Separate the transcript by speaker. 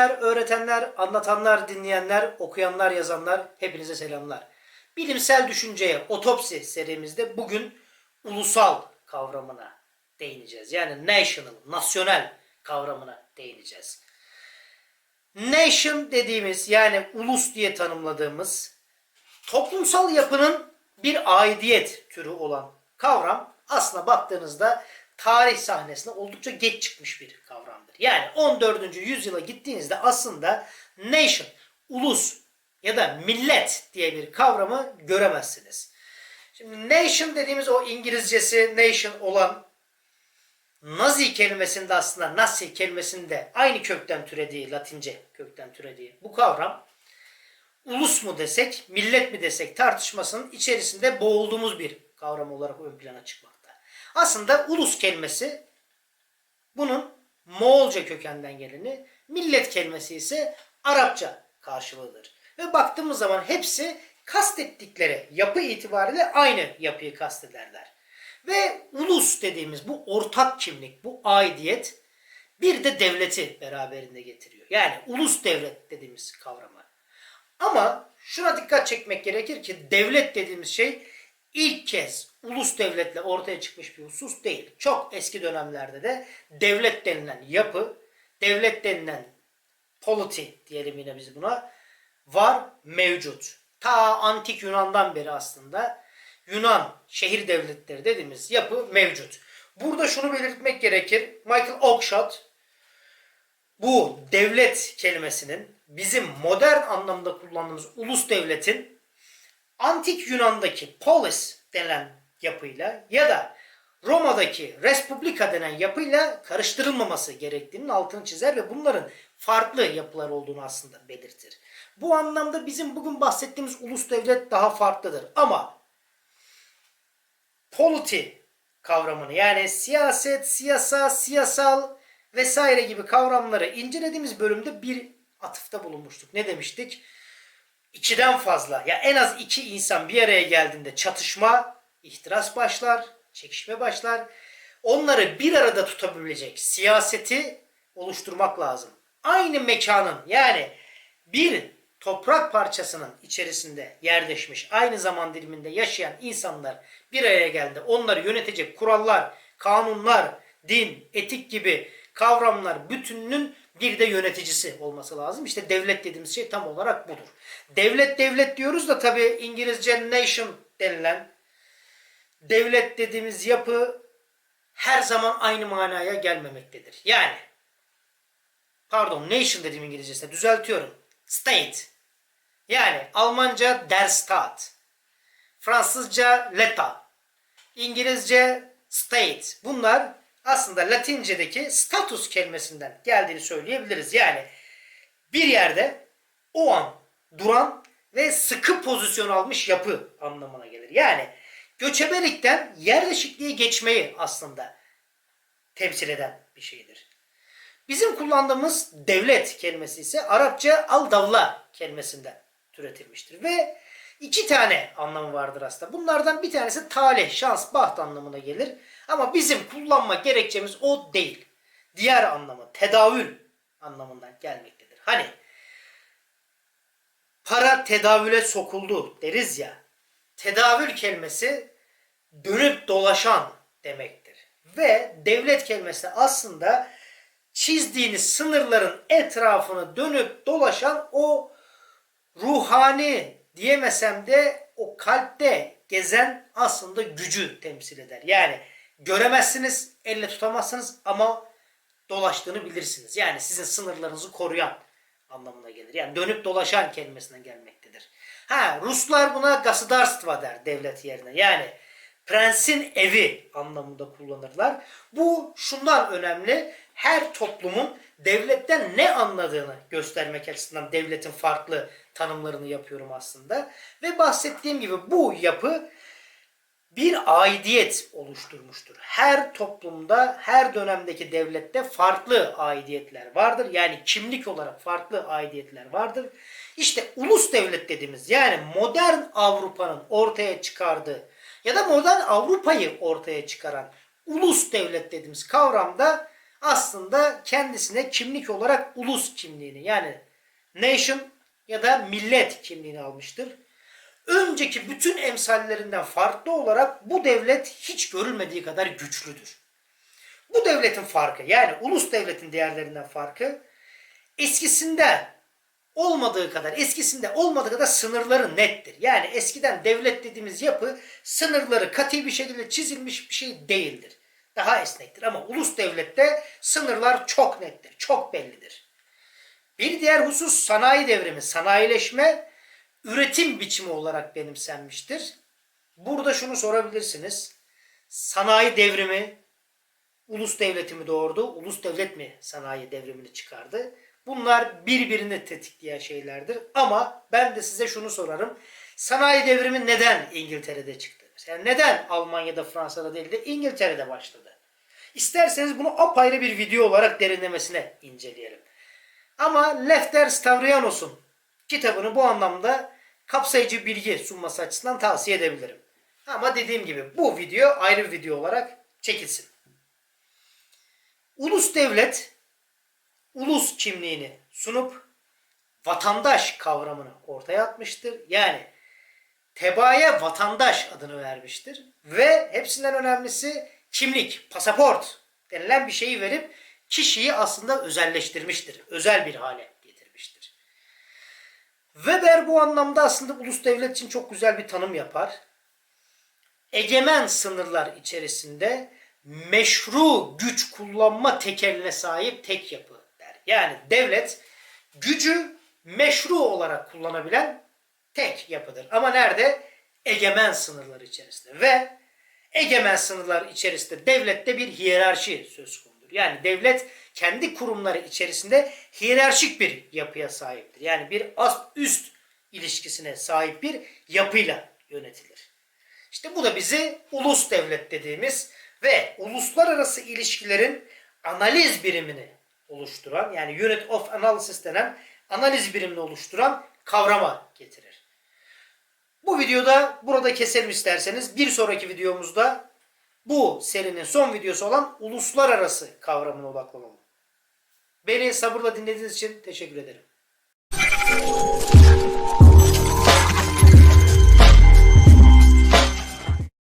Speaker 1: Öğretmenler, öğretenler, anlatanlar, dinleyenler, okuyanlar, yazanlar hepinize selamlar. Bilimsel düşünceye otopsi serimizde bugün ulusal kavramına değineceğiz. Yani national, nasyonel kavramına değineceğiz. Nation dediğimiz yani ulus diye tanımladığımız toplumsal yapının bir aidiyet türü olan kavram aslına baktığınızda tarih sahnesine oldukça geç çıkmış bir kavramdır. Yani 14. yüzyıla gittiğinizde aslında nation, ulus ya da millet diye bir kavramı göremezsiniz. Şimdi nation dediğimiz o İngilizcesi nation olan Nazi kelimesinde aslında Nazi kelimesinde aynı kökten türediği, Latince kökten türediği bu kavram ulus mu desek, millet mi desek tartışmasının içerisinde boğulduğumuz bir kavram olarak ön plana çıkmakta. Aslında ulus kelimesi bunun Moğolca kökenden geleni, millet kelimesi ise Arapça karşılığıdır. Ve baktığımız zaman hepsi kastettikleri yapı itibariyle aynı yapıyı kastederler. Ve ulus dediğimiz bu ortak kimlik, bu aidiyet bir de devleti beraberinde getiriyor. Yani ulus devlet dediğimiz kavramı. Ama şuna dikkat çekmek gerekir ki devlet dediğimiz şey ilk kez ulus devletle ortaya çıkmış bir husus değil. Çok eski dönemlerde de devlet denilen yapı, devlet denilen politi diyelim yine biz buna var mevcut. Ta antik Yunan'dan beri aslında Yunan şehir devletleri dediğimiz yapı mevcut. Burada şunu belirtmek gerekir. Michael Oakeshott bu devlet kelimesinin bizim modern anlamda kullandığımız ulus devletin antik Yunan'daki polis denilen yapıyla ya da Roma'daki Respublika denen yapıyla karıştırılmaması gerektiğinin altını çizer ve bunların farklı yapılar olduğunu aslında belirtir. Bu anlamda bizim bugün bahsettiğimiz ulus devlet daha farklıdır. Ama politi kavramını yani siyaset, siyasa, siyasal vesaire gibi kavramları incelediğimiz bölümde bir atıfta bulunmuştuk. Ne demiştik? İkiden fazla ya en az iki insan bir araya geldiğinde çatışma, ihtiras başlar, çekişme başlar. Onları bir arada tutabilecek siyaseti oluşturmak lazım. Aynı mekanın yani bir toprak parçasının içerisinde yerleşmiş, aynı zaman diliminde yaşayan insanlar bir araya geldi. Onları yönetecek kurallar, kanunlar, din, etik gibi kavramlar bütününün bir de yöneticisi olması lazım. İşte devlet dediğimiz şey tam olarak budur. Devlet devlet diyoruz da tabi İngilizce nation denilen devlet dediğimiz yapı her zaman aynı manaya gelmemektedir. Yani pardon nation dediğim İngilizcesine düzeltiyorum. State. Yani Almanca der Staat. Fransızca l'État. İngilizce state. Bunlar aslında Latince'deki status kelimesinden geldiğini söyleyebiliriz. Yani bir yerde o an duran ve sıkı pozisyon almış yapı anlamına gelir. Yani göçebelikten yerleşikliğe geçmeyi aslında temsil eden bir şeydir. Bizim kullandığımız devlet kelimesi ise Arapça al-davla kelimesinden türetilmiştir. Ve iki tane anlamı vardır aslında. Bunlardan bir tanesi talih, şans, baht anlamına gelir. Ama bizim kullanma gerekçemiz o değil. Diğer anlamı tedavül anlamından gelmektedir. Hani para tedavüle sokuldu deriz ya. Tedavül kelimesi dönüp dolaşan demektir. Ve devlet kelimesi aslında çizdiğiniz sınırların etrafını dönüp dolaşan o ruhani diyemesem de o kalpte gezen aslında gücü temsil eder. Yani göremezsiniz, elle tutamazsınız ama dolaştığını bilirsiniz. Yani sizin sınırlarınızı koruyan anlamına gelir. Yani dönüp dolaşan kelimesinden gelmektedir. Ha Ruslar buna gasudarstva der devlet yerine. Yani prensin evi anlamında kullanırlar. Bu şundan önemli. Her toplumun devletten ne anladığını göstermek açısından devletin farklı tanımlarını yapıyorum aslında. Ve bahsettiğim gibi bu yapı bir aidiyet oluşturmuştur. Her toplumda, her dönemdeki devlette farklı aidiyetler vardır. Yani kimlik olarak farklı aidiyetler vardır. İşte ulus devlet dediğimiz yani modern Avrupa'nın ortaya çıkardığı ya da modern Avrupa'yı ortaya çıkaran ulus devlet dediğimiz kavramda aslında kendisine kimlik olarak ulus kimliğini yani nation ya da millet kimliğini almıştır. Önceki bütün emsallerinden farklı olarak bu devlet hiç görülmediği kadar güçlüdür. Bu devletin farkı yani ulus devletin diğerlerinden farkı eskisinde olmadığı kadar, eskisinde olmadığı kadar sınırları nettir. Yani eskiden devlet dediğimiz yapı sınırları katı bir şekilde çizilmiş bir şey değildir. Daha esnektir ama ulus devlette sınırlar çok nettir, çok bellidir. Bir diğer husus sanayi devrimi, sanayileşme üretim biçimi olarak benimsenmiştir. Burada şunu sorabilirsiniz. Sanayi devrimi ulus devleti mi doğurdu, ulus devlet mi sanayi devrimini çıkardı? Bunlar birbirini tetikleyen şeylerdir. Ama ben de size şunu sorarım. Sanayi devrimi neden İngiltere'de çıktı? Yani neden Almanya'da, Fransa'da değil de İngiltere'de başladı? İsterseniz bunu apayrı bir video olarak derinlemesine inceleyelim. Ama Lefter Stavrianos'un kitabını bu anlamda kapsayıcı bilgi sunması açısından tavsiye edebilirim. Ama dediğim gibi bu video ayrı bir video olarak çekilsin. Ulus devlet ulus kimliğini sunup vatandaş kavramını ortaya atmıştır. Yani tebaaya vatandaş adını vermiştir. Ve hepsinden önemlisi kimlik, pasaport denilen bir şeyi verip kişiyi aslında özelleştirmiştir. Özel bir hale. Weber bu anlamda aslında ulus devlet için çok güzel bir tanım yapar. Egemen sınırlar içerisinde meşru güç kullanma tekeline sahip tek yapı der. Yani devlet gücü meşru olarak kullanabilen tek yapıdır. Ama nerede? Egemen sınırlar içerisinde. Ve egemen sınırlar içerisinde devlette bir hiyerarşi söz konudur. Yani devlet kendi kurumları içerisinde hiyerarşik bir yapıya sahiptir. Yani bir ast üst ilişkisine sahip bir yapıyla yönetilir. İşte bu da bizi ulus devlet dediğimiz ve uluslararası ilişkilerin analiz birimini oluşturan yani Unit of Analysis denen analiz birimini oluşturan kavrama getirir. Bu videoda burada keselim isterseniz. Bir sonraki videomuzda bu serinin son videosu olan uluslararası kavramına odaklanalım. Beni sabırla dinlediğiniz için teşekkür ederim.